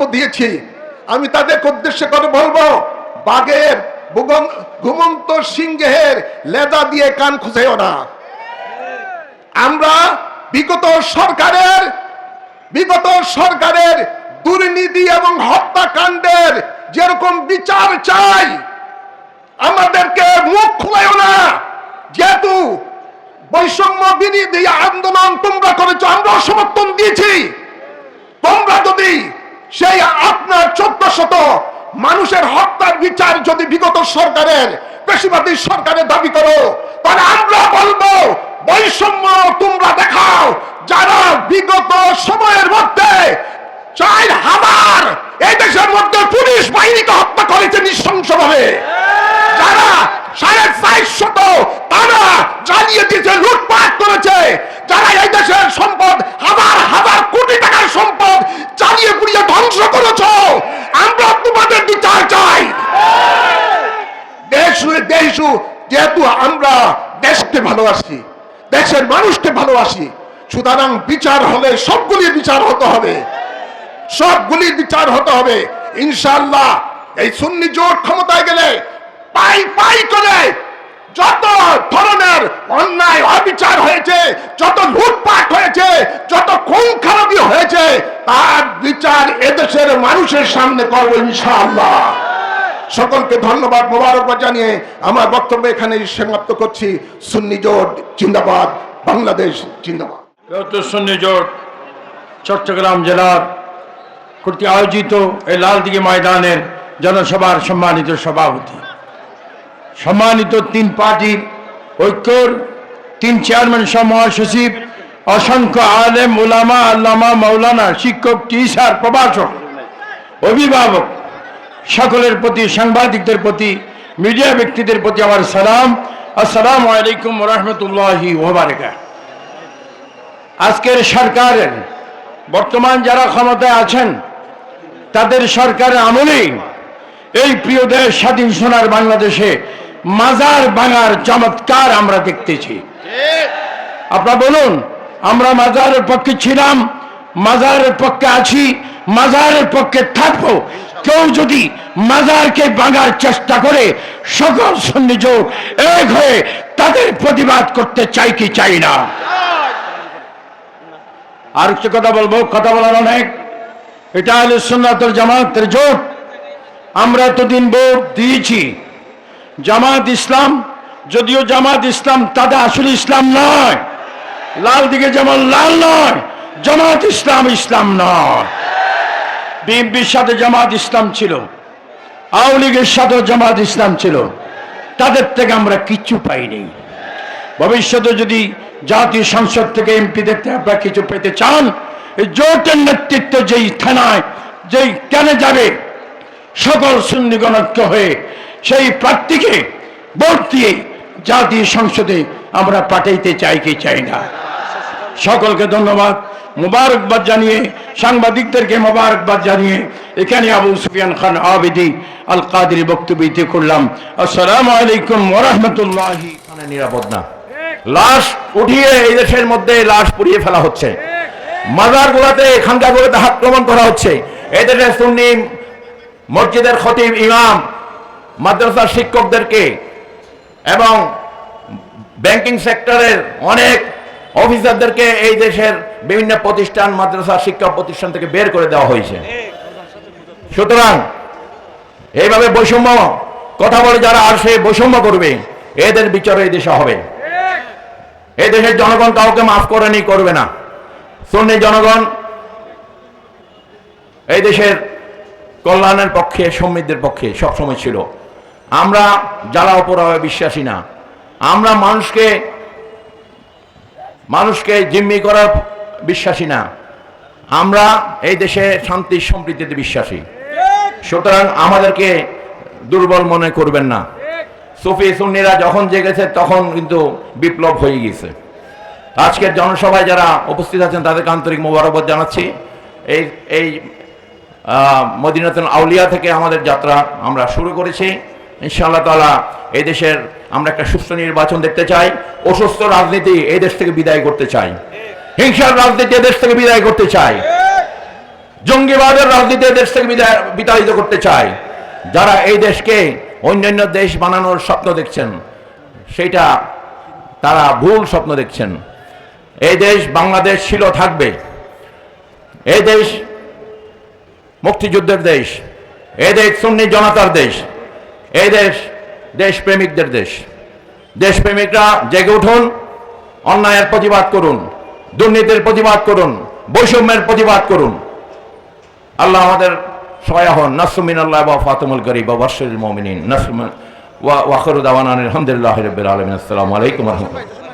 বক্তব্য দিয়েছি। আমি তাদেরকে উদ্দেশ্য করে বলব, বাঘের ঘুমন্ত সিংহের লেদা দিয়ে কান খুঁজেও না। আমরা বিগত সরকারের বিগত সরকারের দুর্নীতি এবং হত্যাকাণ্ডের যেরকম বিচার চাই, আমাদেরকে মুখ খুলেও না। যেহেতু বৈষম্য বিরোধী আন্দোলন তোমরা করেছ আমরাও সমর্থন দিয়েছি। তোমরা যদি সেই আপনার চোদ্দ শত মানুষের হত্যার বিচার যদি বিগত সরকারের পেশিবাদী সরকারের দাবি করো, তাহলে আমরা বলব, বৈষম্য তোমরা দেখাও, যারা বিগত সময়ের মধ্যে চার হাজার এই দেশের মধ্যে পুলিশ বাহিনীকে হত্যা করেছে নৃশংসভাবে, যারা সাড়ে চারশত তারা জ্বালিয়ে দিয়েছে লুটপাট করেছে যারা এই দেশের সম্পদ হাজার হাজার কোটি টাকার সম্পদ জ্বালিয়ে পুড়িয়ে ধ্বংস করেছ আমরা তোমাদের বিচার চাই দেশ দেশ, যেহেতু আমরা দেশকে ভালোবাসি, দেশের মানুষকে ভালোবাসি, সুতরাং বিচার হলে সবগুলি বিচার হতে হবে। সবগুলি বিচার হতে হবে। ইনশাআল্লাহ এই সুন্নি জোট ক্ষমতায় গেলে পাই পাই করে যত ধরনের অন্যায়, অবিচার হয়েছে, যত লুটপাট হয়েছে, যত খুন খারাপি হয়েছে, তার বিচার এদেশের মানুষের সামনে করব ইনশাআল্লাহ। সকলকে ধন্যবাদ মোবারকবাদ জানিয়ে আমার বক্তব্য এখানে সমাপ্ত করছি। সুন্নি জোট জিন্দাবাদ, বাংলাদেশ জিন্দাবাদ। সন্নি জোট চট্টগ্রাম জেলার কর্তৃক আয়োজিত এই লালদিঘি ময়দানের জনসভার সম্মানিত সভাপতি। সম্মানিত তিন পার্টির ঐক্যর তিন চেয়ারম্যান সহ মহাসচিব, অসংখ্য আলেম ওলামা আল্লামা মৌলানা শিক্ষক, টিচার, প্রভাষক, অভিভাবক সকলের প্রতি, সাংবাদিকদের প্রতি, মিডিয়া ব্যক্তিদের প্রতি আমার সালাম। আসসালামু আলাইকুম রহমতুল্লাহি ওবারকা আজকের সরকারের, বর্তমান যারা ক্ষমতায় আছেন, তাদের সরকারের আমলেই এই প্রিয় দেশ স্বাধীন সোনার বাংলাদেশে মাজার ভাঙার চমৎকার আমরা দেখতেছি। আপনারা বলুন, আমরা মাজারের পক্ষে ছিলাম, মাজারের পক্ষে আছি, মাজারের পক্ষে থাকব কেউ যদি মাজারকে ভাঙার চেষ্টা করে, সকল সন্নিযোগ এক হয়ে তাদের প্রতিবাদ করতে চাই কি চাই না? আর একটা কথা বলব, কথা বলার অনেক। এটা হলো সুন্নাতুল জামাতের জোট। আমরা এতদিন ভোট দিয়েছি। জামাত ইসলাম, যদিও জামাত ইসলাম তাদের আসলে ইসলাম নয়। লাল দিকে যেমন লাল নয়, জামাত ইসলাম ইসলাম নয়। বিএনপির সাথে জামাত ইসলাম ছিল, আওয়ামী লীগের সাথেও জামাত ইসলাম ছিল, তাদের থেকে আমরা কিচ্ছু পাইনি ভবিষ্যতে যদি জাতীয় সংসদ থেকে এমপি দেখতে আপনারা কিছু পেতে চান জোটের নেতৃত্ব যেই থানায়, যেই কেন যাবে, সকল সুন্নিগণজ্ঞ হয়ে সেই প্রার্থীকে ভোট দিয়ে জাতীয় সংসদে আমরা পাঠাইতে চাই কি চাই না। সকলকে ধন্যবাদ। মুবারকবাদ জানিয়ে, সাংবাদিকদেরকে মুবারকবাদ জানিয়ে এখানে আবু সুফিয়ান খান আবেদি আল কাদের বক্তব্য দিতে করলাম। আসসালামু আলাইকুম ওরহমতুল্লাহি নিরাপদ না। লাশ উঠিয়ে এই দেশের মধ্যে লাশ পুড়িয়ে ফেলা হচ্ছে। মাজার গুলাতে খানকা গুলোতে আক্রমণ করা হচ্ছে। এই দেশে সুন্নি মসজিদের খতিব ইমাম, মাদ্রাসার শিক্ষকদেরকে এবং ব্যাংকিং সেক্টরের অনেক অফিসারদেরকে এই দেশের বিভিন্ন প্রতিষ্ঠান, মাদ্রাসা, শিক্ষা প্রতিষ্ঠান থেকে বের করে দেওয়া হয়েছে। সুতরাং এইভাবে বৈষম্য, কথা বলে যারা আসে বৈষম্য করবে, এদের বিচার এই দেশে হবে। এই দেশের জনগণ কাউকে মাফ করে করেনি করবে না। সুন্নি জনগণ এই দেশের কল্যাণের পক্ষে, সমৃদ্ধির পক্ষে সবসময় ছিল। আমরা যারা অপরাহে বিশ্বাসী না, আমরা মানুষকে মানুষকে জিম্মি করার বিশ্বাসী না। আমরা এই দেশে শান্তি, সম্প্রীতিতে বিশ্বাসী। সুতরাং আমাদেরকে দুর্বল মনে করবেন না। সুফি, সুন্নিরা যখন জেগেছে, তখন কিন্তু বিপ্লব হয়ে গেছে আজকের জনসভায় যারা উপস্থিত আছেন, তাদেরকে আন্তরিক মোবারকবাদ জানাচ্ছি। এই এই মদিনাতুল আউলিয়া থেকে আমাদের যাত্রা আমরা শুরু করেছি। ইনশাআল্লাহ তাআলা, এই দেশের আমরা একটা সুস্থ নির্বাচন দেখতে চাই, অসুস্থ রাজনীতি এই দেশ থেকে বিদায় করতে চাই। হিংসার রাজনীতি এদেশ থেকে বিদায় করতে চাই। জঙ্গিবাদের রাজনীতি দেশ থেকে বিদায়- বিতাড়িত করতে চাই। যারা এই দেশকে অন্যান্য দেশ বানানোর স্বপ্ন দেখছেন সেটা তারা ভুল স্বপ্ন দেখছেন। এই দেশ বাংলাদেশ ছিল, থাকবে। এই দেশ মুক্তিযুদ্ধের দেশ। এই দেশ সুন্নি জনতার দেশ। এই দেশ, দেশপ্রেমিকদের দেশ। দেশপ্রেমিকরা জেগে উঠুন, অন্যায়ের প্রতিবাদ করুন, দুর্নীতির প্রতিবাদ করুন, বৈষম্যের প্রতিবাদ করুন। আল্লাহ আমাদের সহায় হন নাসুমিন আল্লাহ বা ফাতেমুল গরিব বা বর্ষিল মমিনিন নাসুমিন ওয়া আলহামদুলিল্লাহ রবিল আলমিন। আসসালামু আলাইকুম রহমতুল্লাহ।